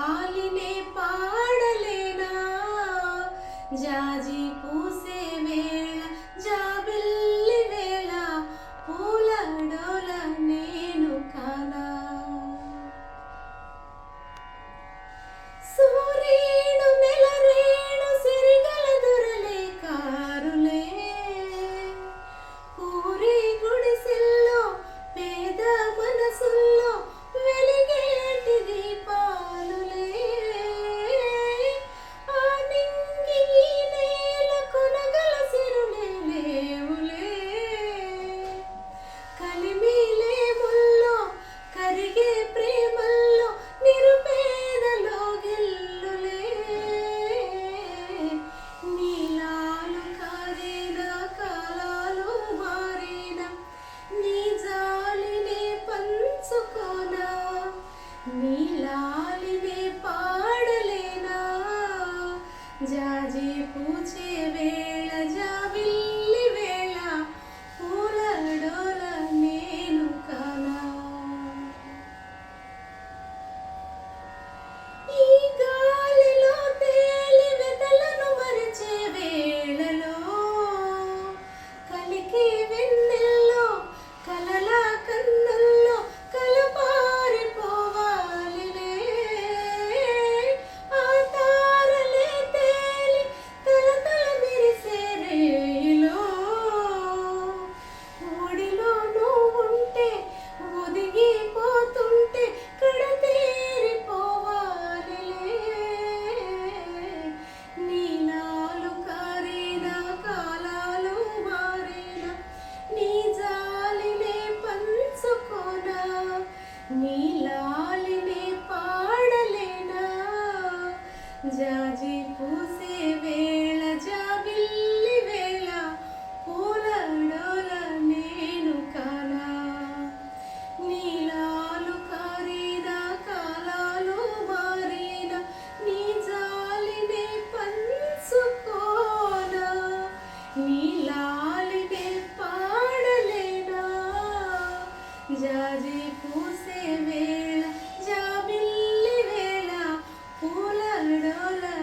पालिने पाडलेना जाजी पूर sempre జాజి పూసే వేళ జాబిల్లి వేళ పూల డోల నేను కానా నీలాలు కారిన కాలాలు మారిన నీ జాలినే పంచుకోనా. నీలాలినే పాడలేనా. జాజి పూసే వేళ lola.